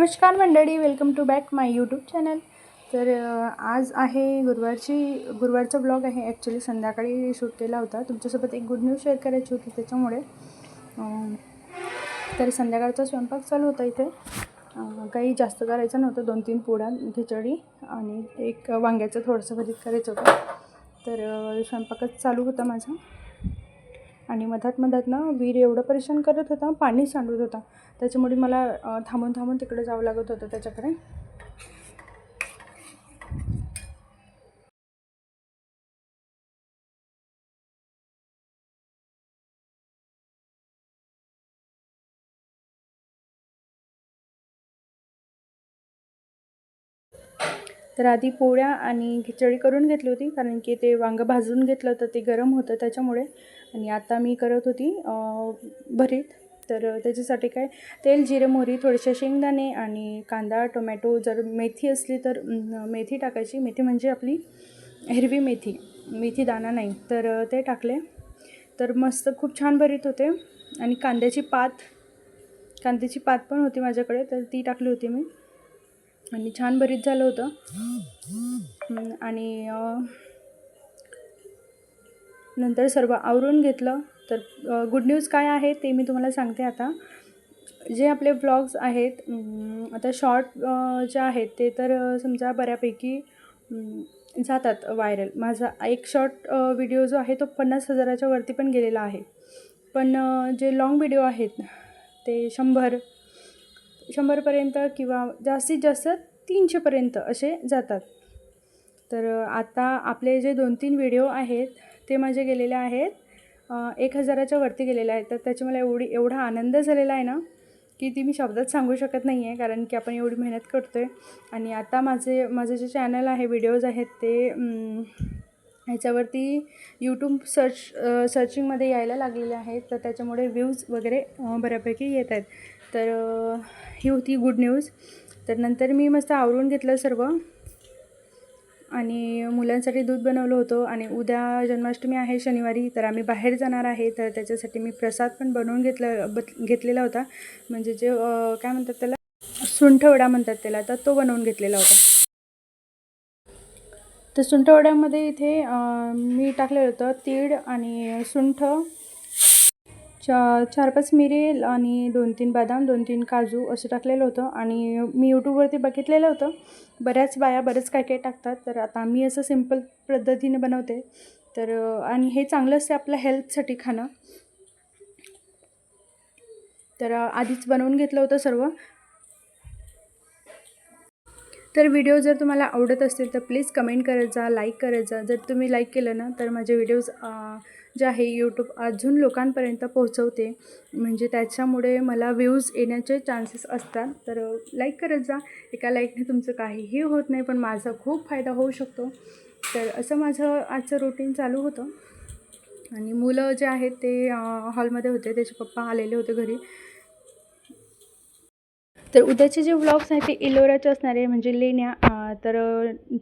नमस्कार मंडळी welcome to back my YouTube channel तर आज आहे गुरुवारची गुरुवारचा ब्लॉग आहे. ॲक्च्युली संध्याकाळी शूट केला होता. तुमच्यासोबत एक गुड न्यूज शेअर करायची होती त्याच्यामुळे. तर संध्याकाळचा स्वयंपाक चालू होता इथे. काही जास्त करायचं नव्हतं. दोन तीन पोळ्या खिचडी आणि एक वांग्याचं थोडंसं भरीत करायचं होतं. तर स्वयंपाकच चालू होता माझा. आणि मधात मधात ना वीर एवढं परेशान करत होता पाणी सांडत होता. त्याच्यामुळे मला थांबून थांबून तिकडे जावं लागत होतं त्याच्याकडे. तर आधी पोळ्या आणि खिचडी करून घेतली होती कारण की ते वांगं भाजून घेतलं होतं ते गरम होतं त्याच्यामुळे. आणि आता मी करत होती भरीत. तर त्याच्यासाठी काय तेल जिरे मोहरी थोडेसे शेंगदाणे आणि कांदा टोमॅटो. जर मेथी असली तर मेथी टाकायची. मेथी म्हणजे आपली हिरवी मेथी मेथी दाणा नाही. तर ते टाकले. तर मस्त खूप छान भरीत होते. आणि कांद्याची पात कांद्याची पात पण होती माझ्याकडे तर ती टाकली होती मी. आणि छान भरीत झालं होतं. आणि नंतर सर्व आवरून घेतलं. तर गुड न्यूज काय आहे ते मी तुम्हाला सांगते आता. जे आपले ब्लॉग्स आहेत आता शॉर्ट जे आहेत ते तर समजा बऱ्यापैकी जातात व्हायरल माझा एक शॉर्ट व्हिडिओ जो आहे तो पन्नास हजाराच्या वरती पण गेलेला आहे. पण जे लाँग व्हिडिओ आहेत ते शंभर शंभरपर्यंत किंवा जास्तीत जास्त तीनशेपर्यंत असे जातात. तर आता आपले जे दोन तीन व्हिडिओ आहेत ते माझे गेलेले आहेत. एक हजाराच्या वरती गेलेले आहेत. तर त्याची मला एवढी एवढा आनंद झालेला आहे ना की ती मी शब्दात सांगू शकत नाही आहे. कारण की आपण एवढी मेहनत करतो आहे आणि आता माझे माझं जे चॅनल आहे व्हिडिओज आहेत ते ह्याच्यावरती यूट्यूब सर्च सर्चिंगमध्ये यायला लागलेले आहेत. तर त्याच्यामुळे व्ह्यूज वगैरे बऱ्यापैकी येत आहेत. तर ही होती गुड न्यूज तर नंतर मी मस्त आवरून घेतलं सर्व. आणि मुलांसाठी दूध बनवलं होतं आणि उद्या जन्माष्टमी आहे शनिवारी तर आम्ही बाहेर जाणार आहे. तर त्याच्यासाठी मी प्रसाद पण बनवून घेतलं बत घेतलेला होता. म्हणजे जे काय म्हणतात त्याला? सुंठवडा म्हणतात त्याला तर तो बनवून घेतलेला होता. तर सुंठवड्यामध्ये इथे मी टाकलेलं होतं तीळ आणि सुंठ. चा चार पाच मिरेल आणि दोन तीन बदाम दोन तीन काजू असं टाकलेलं होतं आणि मी यूट्यूबवरती बघितलेलं होतं. बऱ्याच बाया बरंच काय काय टाकतात तर आता मी असं सिंपल पद्धतीने बनवते. तर आणि हे चांगलं असते आपल्या हेल्थसाठी खाणं. तर आधीच बनवून घेतलं होतं सर्व. तर व्हिडिओ जर तुम्हाला आवडत असतील तर प्लीज कमेंट करत जा लाईक करत जा. जर तुम्ही लाईक केलं ना तर माझे व्हिडिओज जे आहे यूट्यूब अजून लोकांपर्यंत पोहोचवते. म्हणजे त्याच्यामुळे मला व्ह्यूज येण्याचे चान्सेस असतात. तर लाईक करत जा. एका लाईकने तुमचं काहीही होत नाही पण माझा खूप फायदा होऊ शकतो. तर असं माझं आजचं रुटीन चालू होतं. आणि मुलं जे आहेत ते हॉलमध्ये होते. त्याचे पप्पा आलेले होते घरी. तर उद्याचे जे व्लॉग्स आहेत ते इलोराचे असणार आहे म्हणजे लेण्या तर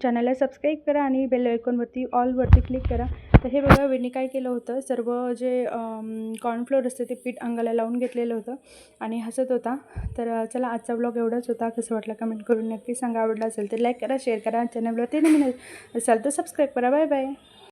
चॅनलला सबस्क्राईब करा आणि बेल आयकॉनवरती ऑलवरती क्लिक करा. तर हे बघा वेणी काय केलं होतं सर्व जे कॉर्नफ्लोअर असते ते पीठ अंगाला लावून घेतलेलं होतं आणि हसत होता. तर चला आजचा ब्लॉग एवढाच होता. कसं वाटलं कमेंट करून नक्की सांगा. आवडला असेल तर लाईक करा शेअर करा. चॅनलवरती नवीन असाल तर सबस्क्राईब करा. Bye bye